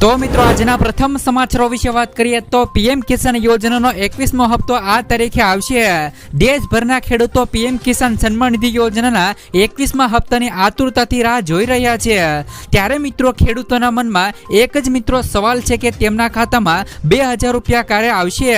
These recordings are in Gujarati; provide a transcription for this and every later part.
તો મિત્રો, આજના પ્રથમ સમાચારો વિશે વાત કરીએ તો પીએમ કિસાન યોજનાનો એકવીસમો હપ્તો આ તારીખે આવશે. દેશભરના ખેડૂતો પીએમ કિસાન સન્માન નિધિ યોજનાના એકવીસમા હપ્તાની આતુરતાથી રાહ જોઈ રહ્યા છે. ત્યારે મિત્રો, ખેડૂતોના મનમાં એક જ મિત્રો સવાલ છે કે તેમના ખાતામાં બે હજાર રૂપિયા ક્યારે આવશે?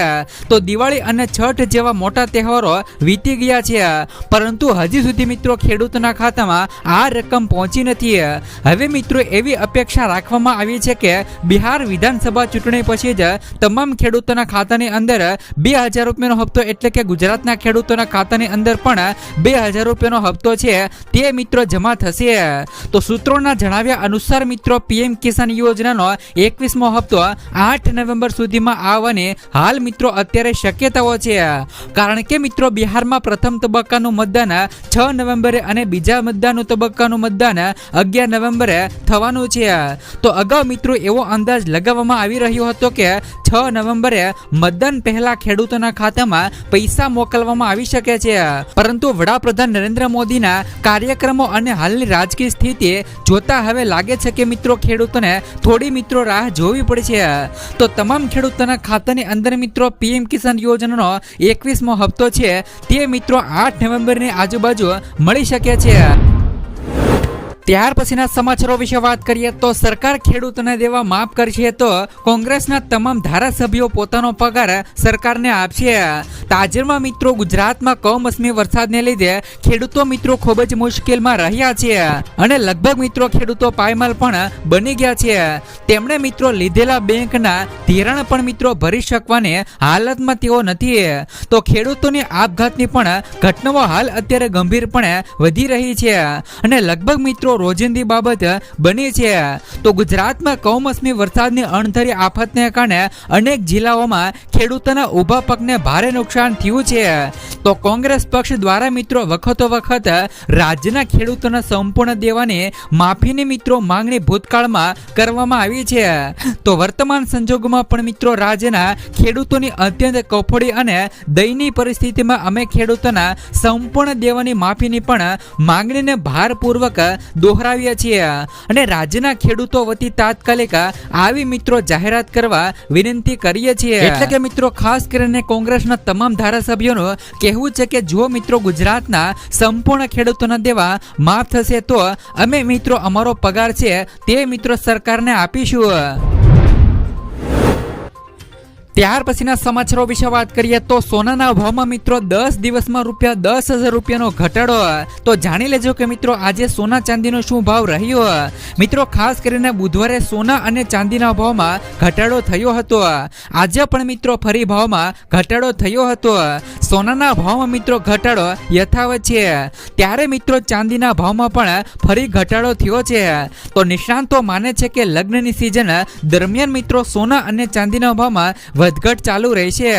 તો દિવાળી અને છઠ જેવા મોટા તહેવારો વીતી ગયા છે. પરંતુ હજી સુધી મિત્રો, ખેડૂતોના ખાતામાં આ રકમ પહોંચી નથી. હવે મિત્રો, એવી અપેક્ષા રાખવામાં આવી છે કે બિહાર વિધાનસભા ચૂંટણી પછી જ તમામ ખેડૂતોના ખાતાની અંદર બે હજાર રૂપિયાનો હપ્તો એટલે કે ગુજરાતના ખેડૂતોના ખાતાની અંદર પણ બે હજાર રૂપિયાનો હપ્તો છે, તે મિત્રો જમા થશે. તો સૂત્રોના જણાવ્યા અનુસાર મિત્રો, પીએમ કિસાન યોજનાનો એકવીસમો હપ્તો આઠ નવેમ્બર સુધીમાં આવવાની હાલ મિત્રો અત્યારે શક્યતાઓ છે. કારણ કે મિત્રો, બિહારમાં પ્રથમ તબક્કાનું મતદાન છ નવેમ્બરે અને બીજા મતદાનનું તબક્કાનું મતદાન અગિયાર નવેમ્બરે થવાનું છે. તો અગાઉ મિત્રો એવો અંદાજ લગાવવામાં આવી રહ્યો હતો કે છ નવેમ્બરે મતદાન પહેલા ખેડૂતોના ખાતામાં પૈસા મોકલવામાં આવી શકે છે. પરંતુ વડાપ્રધાન નરેન્દ્ર મોદીના કાર્યક્રમો અને હાલની રાજકીય સ્થિતિ જોતા હવે લાગે છે કે મિત્રો ખેડૂતોને થોડી મિત્રો રાહ જોવી પડશે તો તમામ ખેડૂતોના ખાતાની અંદર મિત્રો પીએમ કિસાન યોજનાનો એકવીસમો હપ્તો છે. તે મિત્રો આઠ નવેમ્બરની આજુબાજુ મળી શકે છે. ત્યાર પછીના સમાચારો વિશે વાત કરીએ તો સરકાર ખેડૂતોને દેવા માફ કરશે તો કોંગ્રેસના તમામ ધારાસભ્યો પોતાનો પગાર સરકારને આપશે. તાજેતરમાં મિત્રો ગુજરાતમાં કમોસમી વરસાદને લીધે ખેડૂતો મિત્રો ખૂબ જ મુશ્કેલમાં રહ્યા છે અને લગભગ મિત્રો ખેડૂતો પાયમાલ પણ બની ગયા છે. તેમણે મિત્રો લીધેલા બેંકના ધિરાણ પણ મિત્રો ભરી શકવાની હાલતમાં તેઓ નથી. તો ખેડૂતોની આપઘાતની પણ ઘટનાઓ હાલ અત્યારે ગંભીરપણે વધી રહી છે અને લગભગ મિત્રો રોજિંદી બાબત બની છે. તો ગુજરાતમાં કમોસમી વરસાદની અણધરી આફતને કારણે અનેક જિલ્લાઓમાં ખેડૂતોના ઊભા પગને ભારે નુકસાન થયું છે. તો કોંગ્રેસ પક્ષ દ્વારા મિત્રો વખતો વખત રાજ્યના ખેડૂતોના સંપૂર્ણ દેવાની માફીની મિત્રો માંગણી ભૂતકાળમાં કરવામાં આવી છે. તો વર્તમાન સંજોગોમાં પણ મિત્રો રાજ્યના ખેડૂતોની અત્યંત કફોડી અને દયનીય પરિસ્થિતિમાં અમે ખેડૂતોના સંપૂર્ણ દેવાની માફીની પણ માંગણીને ભારપૂર્વક દોહરાવીએ છીએ. અને રાજ્યના ખેડૂતો વતી તાત્કાલિક આવી મિત્રો જાહેરાત કરવા વિનંતી કરીએ છીએ. એટલે કે મિત્રો, ખાસ કરીને કોંગ્રેસના તમામ ધારાસભ્યોનું કહેવું છે કે જો મિત્રો ગુજરાતના સંપૂર્ણ ખેડૂતોના દેવા માફ થશે, તો અમે મિત્રો અમારો પગાર છે તે મિત્રો સરકારને આપીશું. ત્યાર પછીના સમાચારો વિશે વાત કરીએ તો સોનાના ભાવમાં મિત્રો દસ દિવસમાં રૂપિયા દસ હજાર રૂપિયાનો ઘટાડો. તો જાણી લેજો કે મિત્રો આજે સોના ચાંદીનો શું ભાવ રહ્યો? મિત્રો ખાસ કરીને બુધવારે સોના અને ચાંદીના ભાવમાં ઘટાડો થયો હતો. આજે પણ મિત્રો ફરી ભાવમાં ઘટાડો થયો હતો. સોનાના ભાવમાં મિત્રો ઘટાડો યથાવત છે. ત્યારે મિત્રો ચાંદીના ભાવમાં પણ ફરી ઘટાડો થયો છે. તો નિષ્ણાંતો માને છે કે લગ્નની સિઝન દરમિયાન મિત્રો સોના અને ચાંદીના ભાવમાં વધઘટ ચાલુ રહેશે.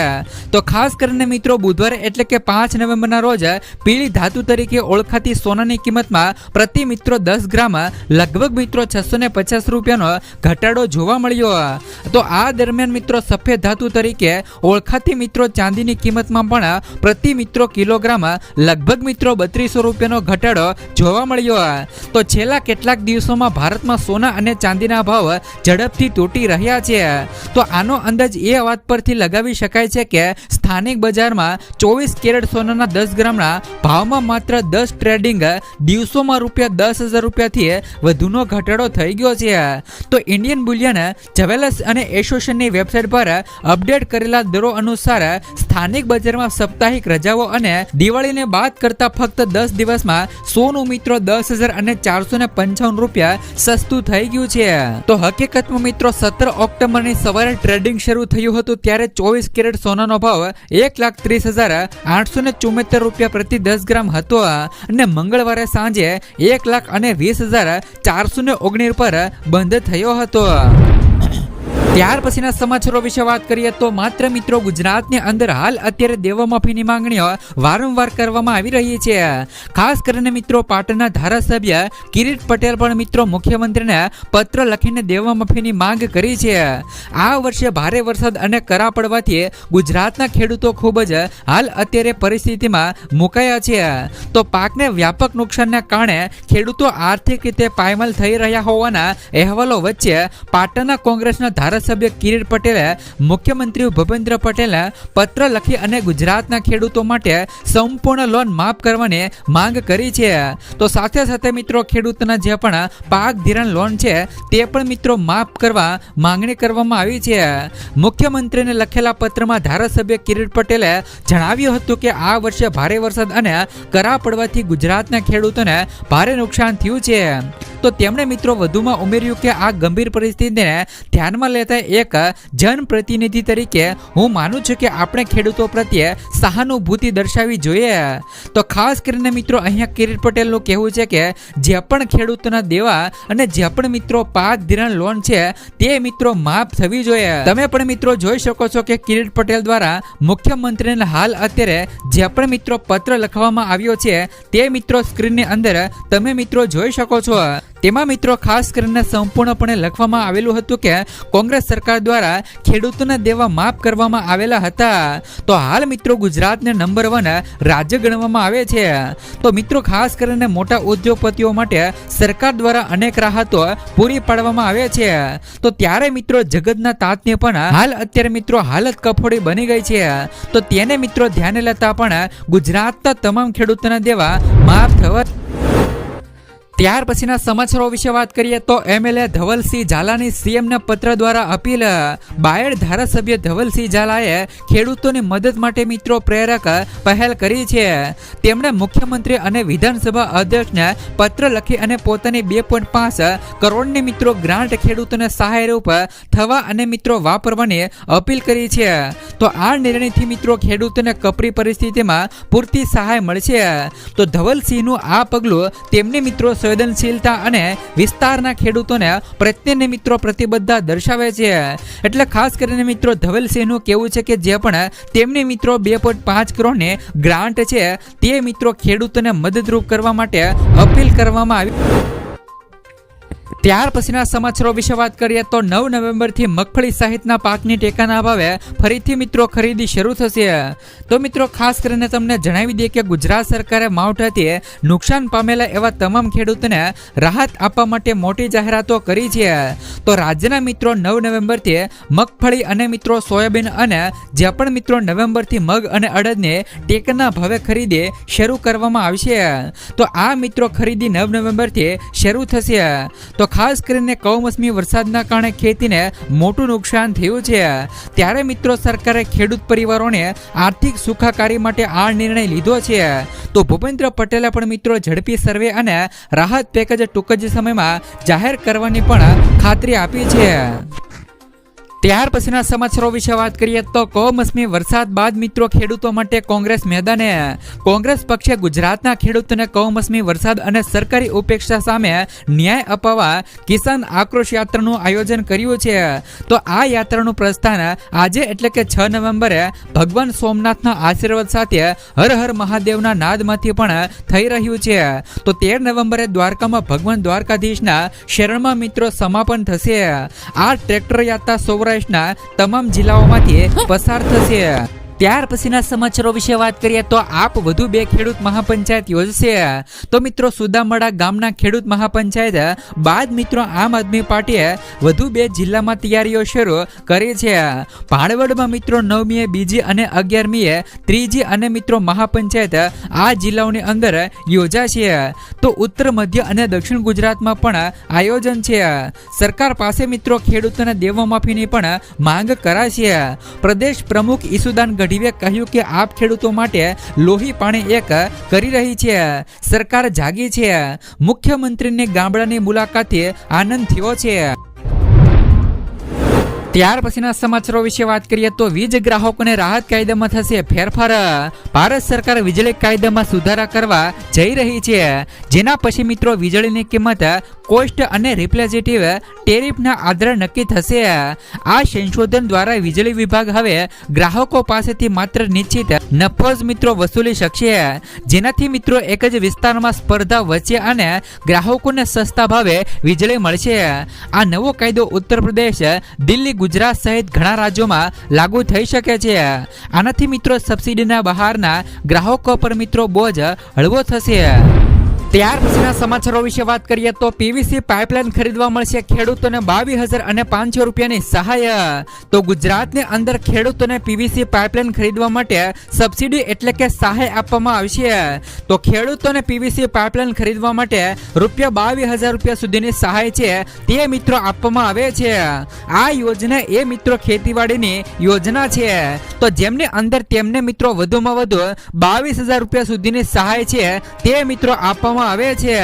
તો ખાસ કરીને મિત્રો, બુધવારે એટલે કે પાંચ નવેમ્બરના રોજ પીળી ધાતુ તરીકે ઓળખાતી સોનાની કિંમતમાં પ્રતિ મિત્રો દસ ગ્રામ લગભગ મિત્રો છસો ને પચાસ રૂપિયાનો ઘટાડો જોવા મળ્યો. તો આ દરમિયાન મિત્રો, સફેદ ધાતુ તરીકે ઓળખાતી મિત્રો ચાંદીની કિંમતમાં પણ પ્રતિ મિત્રો કિલોગ્રામ લગભગ મિત્રો બત્રીસો રૂપિયાનો ઘટાડો જોવા મળ્યો. તો છેલ્લા કેટલાક દિવસોમાં ભારતમાં સોના અને ચાંદીના ભાવ ઝડપથી તૂટી રહ્યા છે. તો આનો અંદાજ એ વાત પરથી લગાવી શકાય છે કે સ્થાનિક બજારમાં ચોવીસ કેરેટ સોનાના દસ ગ્રામના ભાવમાં માત્ર દસ ટ્રેડિંગ દિવસોમાં રૂપિયા દસ હજાર રૂપિયાથી વધુનો ઘટાડો થઈ ગયો છે. તો ઇન્ડિયન બુલિયન, જવેલર્સ અને એસોસિએશનની વેબસાઇટ પર અપડેટ કરેલા દરો અનુસાર સ્થાનિક બજારમાં સાપ્તાહિક રજાઓ અને દિવાળીને બાદ કરતા ફક્ત દસ દિવસમાં સોનું મિત્રો દસ હજાર અને ચારસો ને પંચાવન રૂપિયા સસ્તું થઈ ગયું છે. તો હકીકતમાં મિત્રો, સત્તર ઓક્ટોબરની સવારે ટ્રેડિંગ શરૂ થયું હતું. ત્યારે ચોવીસ કેરેટ સોનાનો ભાવ એક લાખ ત્રીસ હજાર આઠસો ને ચુમ્મોતેર રૂપિયા પ્રતિ દસ ગ્રામ હતો અને મંગળવારે સાંજે એક લાખ અને વીસ હજાર ચારસો ને ઓગણીસ પર બંધ થયો હતો. ત્યાર પછીના સમાચારો વિશે વાત કરીએ તો માત્ર મિત્રો ગુજરાતની અંદર હાલ અત્યારે દેવમાફીની માંગણીઓ વારંવાર કરવામાં આવી રહી છે. ખાસ કરીને મિત્રો પાટણના ધારાસભ્ય કિરીટ પટેલ પણ મિત્રો મુખ્યમંત્રીને પત્ર લખીને દેવમાફીની માંગ કરી છે. આ વર્ષે ભારે વરસાદ અને કરા પડવાથી ગુજરાતના ખેડૂતો ખૂબ જ હાલ અત્યારે પરિસ્થિતિમાં મુકાયા છે. તો પાકને વ્યાપક નુકસાનના કારણે ખેડૂતો આર્થિક રીતે પાયમાલ થઈ રહ્યા હોવાના અહેવાલો વચ્ચે પાટણના કોંગ્રેસના ધારાસભ્ય કિરીટ પટેલે, મુખ્યમંત્રી ભૂપેન્દ્ર પટેલે પત્ર લખી અને ગુજરાતના ખેડૂતો માટે સંપૂર્ણ લોન માફ કરવાની માંગ કરી છે. તો સાથે સાથે મિત્રો, ખેડૂતોના જે પણ પાક ધિરાણ લોન છે, તે પણ મિત્રો માફ કરવા માંગણી કરવામાં આવી છે. મુખ્યમંત્રીને લખેલા પત્રમાં ધારાસભ્ય કિરીટ પટેલે જણાવ્યું હતું કે, આ વર્ષે ભારે વરસાદ અને કરા પડવાથી ગુજરાતના ખેડૂતોને ભારે નુકસાન થયું છે. તો તેમણે મિત્રો વધુમાં ઉમેર્યું કે આ ગંભીર પરિસ્થિતિને ધ્યાનમાં લેતા એક જનપ્રતિનિધિ તરીકે હું માનું છું કે આપણે ખેડૂતો પ્રત્યે સહાનુભૂતિ દર્શાવવી જોઈએ. તો ખાસ કરીને મિત્રો અહીંયા કિરીટ પટેલનું કહેવું છે કે જે પણ ખેડૂતોના દેવા અને જે પણ મિત્રો પાક ધિરાણ લોન છે તે મિત્રો માફ થવી જોઈએ. તમે પણ મિત્રો જોઈ શકો છો કે કિરીટ પટેલ દ્વારા મુખ્યમંત્રીને હાલ અત્યારે જે પણ મિત્રો પત્ર લખવામાં આવ્યો છે તે મિત્રો સ્ક્રીનની અંદર તમે મિત્રો જોઈ શકો છો. તેમાં મિત્રો ખાસ કરીને સંપૂર્ણપણે લખવામાં આવેલું હતું કે કોંગ્રેસ સરકાર દ્વારા ખેડૂતોના દેવા માફ કરવામાં આવેલા હતા. તો હાલ મિત્રો ગુજરાતને નંબર વન રાજ્ય ગણવામાં આવે છે. તો મિત્રો ખાસ કરીને મોટા ઉદ્યોગપતિઓ માટે સરકાર દ્વારા અનેક રાહતો પૂરી પાડવામાં આવે છે. તો ત્યારે મિત્રો જગતના તાતને પણ હાલ અત્યારે મિત્રો હાલત કફોડી બની ગઈ છે. તો તેને મિત્રો ધ્યાને લેતા પણ ગુજરાતના તમામ ખેડૂતોના દેવા માફ થવા ત્યાર પછીના સમાચારો વિશે વાત કરીએ તો એમએલએ ધવલસિંહ ઝાલાની સીએમને પત્ર દ્વારા અપીલ. બાયડ ધારાસભ્ય ધવલસિંહ ઝાલાએ ખેડૂતોની મદદ માટે મિત્રો પ્રેરક પહેલ કરી છે. તેમણે મુખ્યમંત્રી અને વિધાનસભા અધ્યક્ષને પત્ર લખી અને પોતાની બે પોઈન્ટ પાંચ કરોડની મિત્રો ગ્રાન્ટ ખેડૂતોને સહાયરૂપ થવા અને મિત્રો વાપરવાની અપીલ કરી છે. તો આ નિર્ણયથી મિત્રો ખેડૂતોને કપરી પરિસ્થિતિમાં પૂરતી સહાય મળશે. તો ધવલસિંહનું આ પગલું તેમની મિત્રો સંવેદનશીલતા અને વિસ્તારના ખેડૂતોને પ્રત્યેને મિત્રો પ્રતિબદ્ધતા દર્શાવે છે. એટલે ખાસ કરીને મિત્રો ધવલસિંહનું કેવું છે કે જે પણ તેમની મિત્રો બે પોઈન્ટ પાંચ કરોડની ગ્રાન્ટ છે, તે મિત્રો ખેડૂતોને મદદરૂપ કરવા માટે અપીલ કરવામાં આવી. ત્યાર પછીના સમાચારો વિશે વાત કરીએ તો નવ નવેમ્બરથી મગફળી સહિતના પાકની ટેકાના ભાવે ફરીથી મિત્રો ખરીદી શરૂ થશે. તો મિત્રો, ખાસ કરીને તમને જણાવી દઈએ કે ગુજરાત સરકારે માવઠાથી નુકસાન પામેલા એવા તમામ ખેડૂતોને રાહત આપવા માટે મોટી જાહેરાતો કરી છે. તો રાજ્યના મિત્રો, નવ નવેમ્બરથી મગફળી અને મિત્રો સોયાબીન અને જે પણ મિત્રો નવેમ્બરથી મગ અને અડદને ટેકાના ભાવે ખરીદી શરૂ કરવામાં આવશે. તો આ મિત્રો ખરીદી નવ નવેમ્બરથી શરૂ થશે. તો ખાસ કરીને કમોસમી વરસાદના કારણે ખેતીને મોટું નુકસાન થયું છે. ત્યારે મિત્રો સરકારે ખેડૂત પરિવારોને આર્થિક સુખાકારી માટે આ નિર્ણય લીધો છે. તો ભૂપેન્દ્ર પટેલે પણ મિત્રો ઝડપી સર્વે અને રાહત પેકેજ ટૂંક જ સમયમાં જાહેર કરવાની પણ ખાતરી આપી છે. ત્યાર પછીના સમાચારો વિશે વાત કરીએ તો કમોસમી વરસાદ બાદ મિત્રો ખેડૂતો માટે કોંગ્રેસ મેદાને, કોંગ્રેસ પક્ષે ગુજરાતના ખેડૂતોને કમોસમી વરસાદ અને સરકારી ઉપેક્ષા સામે ન્યાય અપાવવા કિસાન આક્રોશ યાત્રાનું આયોજન કર્યું છે. તો આ યાત્રાનું પ્રસ્થાન આજે એટલે કે છ નવેમ્બરે ભગવાન સોમનાથના આશીર્વાદ સાથે હર હર મહાદેવના નાદમાંથી પણ થઈ રહ્યું છે. તો તેર નવેમ્બરે દ્વારકામાં ભગવાન દ્વારકાધીશના શરણમાં મિત્રો સમાપન થશે. આ ટ્રેક્ટર યાત્રા સૌરાષ્ટ્ર સૌરાષ્ટ્રના તમામ જિલ્લાઓમાંથી પસાર થશે. ત્યાર પછીના સમાચારો વિશે વાત કરીએ તો આપ વધુ બે ખેડૂત મહાપંચાયત યોજશે. તો મિત્રો સુદામડા ગામના ખેડૂત મહાપંચાયત બાદ મિત્રો આમ આદમી પાર્ટીએ વધુ બે જિલ્લામાં તૈયારીઓ શરૂ કરી છે. ભાણવડમાં મિત્રો નવમીએ બીજી અને અગિયારમીએ ત્રીજી અને મિત્રો મહાપંચાયત આ જિલ્લાઓની અંદર યોજાશે. તો ઉત્તર, મધ્ય અને દક્ષિણ ગુજરાતમાં પણ આયોજન છે. સરકાર પાસે મિત્રો ખેડૂતોને દેવા માફીની પણ માંગ કરાશે. પ્રદેશ પ્રમુખ ઈસુદાન ગઢવીએ કહ્યું કે આપ ખેડૂતો માટે લોહી પાણી એક કરી રહી છે. સરકાર જાગી છે. મુખ્યમંત્રીને ગામડાની મુલાકાતે આનંદ થયો છે. ત્યાર પછીના સમાચારો વિશે વાત કરીએ તો વીજ ગ્રાહકોને રાહત કાયદામાં થશે ફેરફાર. ભારત સરકાર વીજળી કાયદામાં સુધારા કરવા જઈ રહી છે. જેના પછી મિત્રો, વીજળીની કિંમત કોસ્ટ અને રિપ્લેઝેટિવ ટેરિફના આધારે નક્કી થશે. આ સંશોધન દ્વારા વીજળી વિભાગ હવે ગ્રાહકો પાસેથી માત્ર નિશ્ચિત નફો જ મિત્રો વસૂલી શકશે. જેનાથી મિત્રો એક જ વિસ્તારમાં સ્પર્ધા વચ્ચે અને ગ્રાહકોને સસ્તા ભાવે વીજળી મળશે. આ નવો કાયદો ઉત્તર પ્રદેશ, દિલ્હી ગુજરાત સહિત ઘણા રાજ્યોમાં લાગુ થઈ શકે છે. આનાથી મિત્રો સબસિડીના બહારના ગ્રાહકો પર મિત્રો બોજ હળવો થશે. ત્યાર પછીના સમાચારો વિશે વાત કરીએ તો પીવીસી પાઇપલાઇન ખરીદવા મળશે ખેડૂતોને બાવીસ હજાર અને પાંચસો રૂપિયાની સહાય. તો ગુજરાતની અંદર ખેડૂતોને પીવીસી પાઇપલાઇન ખરીદવા માટે સબસિડી એટલે કે સહાય આપવામાં આવશે. તો ખેડૂતોને પીવીસી પાઇપલાઇન ખરીદવા માટે રૂપિયા બાવીસ હજાર રૂપિયા સુધીની સહાય છે તે મિત્રો આપવામાં આવે છે. આ યોજના એ મિત્રો ખેતીવાડીની યોજના છે. તો જેમની અંદર તેમને મિત્રો વધુમાં વધુ બાવીસ હજાર રૂપિયા સુધીની સહાય છે તે મિત્રો આપવામાં આવે છે.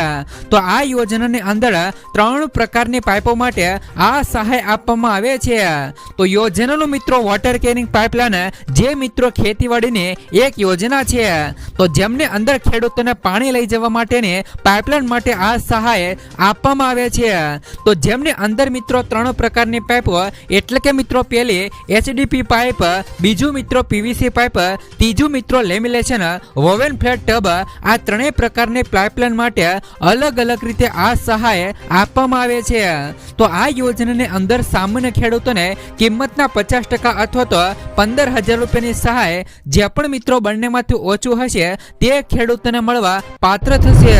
તો આ યોજનાની અંદર ત્રણ પ્રકારની પાઇપો માટે આ સહાય આપવામાં આવે છે. તો યોજનાનું મિત્રો વોટર કેરિંગ પાઇપલાઇન જે મિત્રો ખેતીવાડીની એક યોજના છે. તો જેમને અંદર ખેડૂતોને પાણી લઈ જવા માટેની પાઇપલાઇન માટે આ સહાય આપવામાં આવે છે. તો જેમને અંદર મિત્રો ત્રણ પ્રકારની પાઇપો એટલે કે મિત્રો પહેલી એચડીપી પાઇપ બીજું મિત્રો પીવીસી પાઇપ ત્રીજું મિત્રો લેમિલેશન વોવેન ફ્લેટ ટબ આ ત્રણેય પ્રકારની પાઇપલાઇન માટે અલગ અલગ રીતે આ સહાય આપવામાં આવે છે. તો આ યોજનાની અંદર સામાન્ય ખેડૂતોને કિંમતના પચાસ ટકા અથવા તો પંદર હજાર રૂપિયાની સહાય જે પણ મિત્રો બંનેમાંથી ઓછું હશે તે ખેડૂતોને મળવા પાત્ર થશે.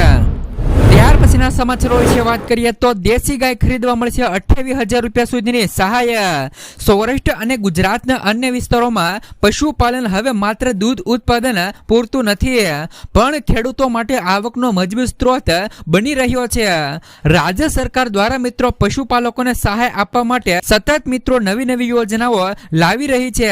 પછીના સમાચારો વિશે વાત કરીએ તો દેશી ગાય ખરીદવા મળશે અઠ્યાવીસ હજાર રૂપિયા સુધીની સહાય. સૌરાષ્ટ્ર અને ગુજરાતના અન્ય વિસ્તારોમાં પશુપાલન હવે માત્ર દૂધ ઉત્પાદન પૂરતું નથી, પણ ખેડૂતો માટે આવકનો મજબૂત સ્ત્રોત બની રહ્યો છે. રાજ્ય સરકાર દ્વારા મિત્રો પશુપાલકોને સહાય આપવા માટે સતત મિત્રો નવી નવી યોજનાઓ લાવી રહી છે.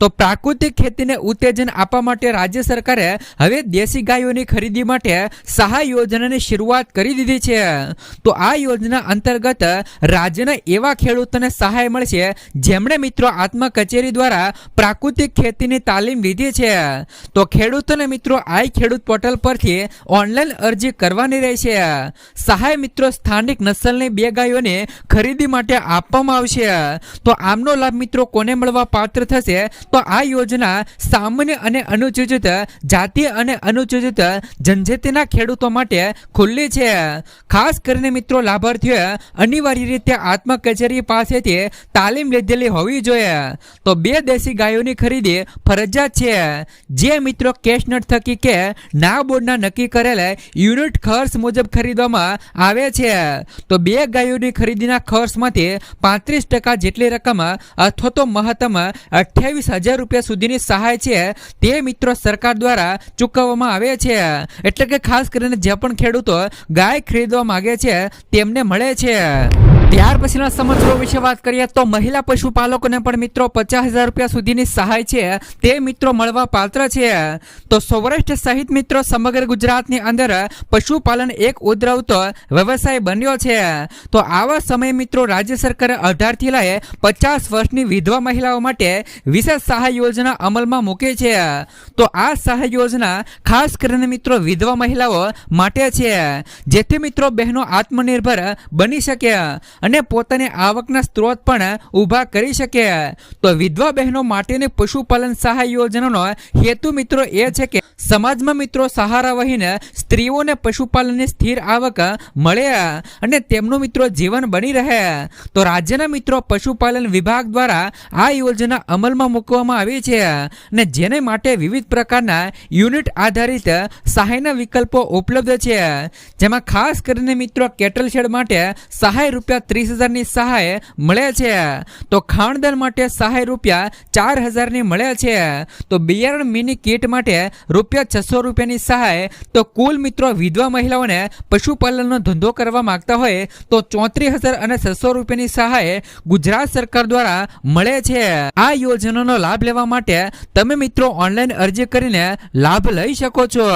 તો પ્રાકૃતિક ખેતીને ઉત્તેજન આપવા માટે રાજ્ય સરકારે હવે દેશી ગાયોની ખરીદી માટે સહાય યોજનાની શરૂઆત કરી દીધી છે. તો આ યોજના અંતર્ગત રાજ્યના એવા ખેડૂતોને સહાય મળશે જેમણે મિત્રો આત્મા કચેરી દ્વારા પ્રાકૃતિક ખેતીની તાલીમ લીધી છે. તો ખેડૂતોને મિત્રો આઈ ખેડૂત પોર્ટલ પરથી ઓનલાઈન અરજી કરવાની રહેશે. સહાય મિત્રો સ્થાનિક નસલની બે ગાયોને ખરીદી માટે આપવામાં આવશે. તો આમનો લાભ મિત્રો કોને મળવા પાત્ર થશે? તો આ યોજના સામાન્ય અને અનુસૂચિત જાતિ અને અનુસૂચિત જનજાતિના ખેડૂતો માટે ખુલ્લી છે. ખાસ કરીને મિત્રો લાભાર્થીઓએ અનિવાર્ય રીતે આત્મા કચેરી પાસેથી તાલીમ લીધેલી હોવી જોઈએ. તો બે દેશી ગાયોની ખરીદી ફરજિયાત છે. જે મિત્રો કેશ નટ થકી કે ના બોર્ડના નક્કી કરેલા યુનિટ ખર્ચ મુજબ ખરીદવામાં આવે છે. તો બે ગાયોની ખરીદીના ખર્ચમાંથી પાંત્રીસ ટકા જેટલી રકમ અથવા તો મહત્તમ અઠ્યાવીસ હજાર રૂપિયા સુધીની સહાય છે તે મિત્રો સરકાર દ્વારા ચૂકવવામાં આવે છે. એટલે કે ખાસ કરીને જે પણ ખેડૂતો ગાય ખરીદવા માંગે છે, તેમને મળે છે. ત્યાર પછીના સમાચારો વિશે વાત કરીએ તો મહિલા પશુપાલકોને પણ મિત્રો પચાસ હજાર રૂપિયા સુધીની સહાય છે, તે મિત્રો મળવા પાત્ર છે. તો સૌરાષ્ટ્ર સહિત મિત્રો સમગ્ર ગુજરાતની અંદર પશુપાલન એક ઉદ્રવતો વ્યવસાય બન્યો છે. તો આવા સમયે મિત્રો રાજ્ય સરકારે અઢારથી લઈ પચાસ વર્ષની વિધવા મહિલાઓ માટે વિશેષ સહાય યોજના અમલમાં મૂકી છે. તો આ સહાય યોજના ખાસ કરીને મિત્રો વિધવા મહિલાઓ માટે છે. જેથી મિત્રો બહેનો આત્મનિર્ભર બની શકે અને પોતાની આવકના સ્ત્રોત પણ ઊભા કરી શકે. તો વિધવા બહેનો માટેની પશુપાલન સહાય યોજનાનો હેતુ મિત્રો એ છે કે સમાજમાં મિત્રો સહારા વહીને સ્ત્રીઓને પશુપાલનની સ્થિર આવક મળે અને તેમનું મિત્રો જીવન બની રહે. તો રાજ્યના મિત્રો પશુપાલન વિભાગ દ્વારા આ યોજના અમલમાં મૂકવામાં આવી છે અને જેને માટે વિવિધ પ્રકારના યુનિટ આધારિત સહાયના વિકલ્પો ઉપલબ્ધ છે. જેમાં ખાસ કરીને મિત્રો કેટલ શેડ માટે સહાય રૂપિયા ત્રીસ હજારની સહાય મળે છે. તો ખાણદાન માટે સહાય રૂપિયા ચાર હજારની મળે છે. તો બિયારણ મિની કીટ માટે રૂપિયા છસો રૂપિયાની સહાય. તો કુલ મિત્રો વિધવા મહિલાઓને પશુપાલનનો ધંધો કરવા માંગતા હોય તો ચોત્રીસ હજાર અને છસો રૂપિયાની સહાય ગુજરાત સરકાર દ્વારા મળે છે. આ યોજનાનો લાભ લેવા માટે તમે મિત્રો ઓનલાઈન અરજી કરીને લાભ લઈ શકો છો.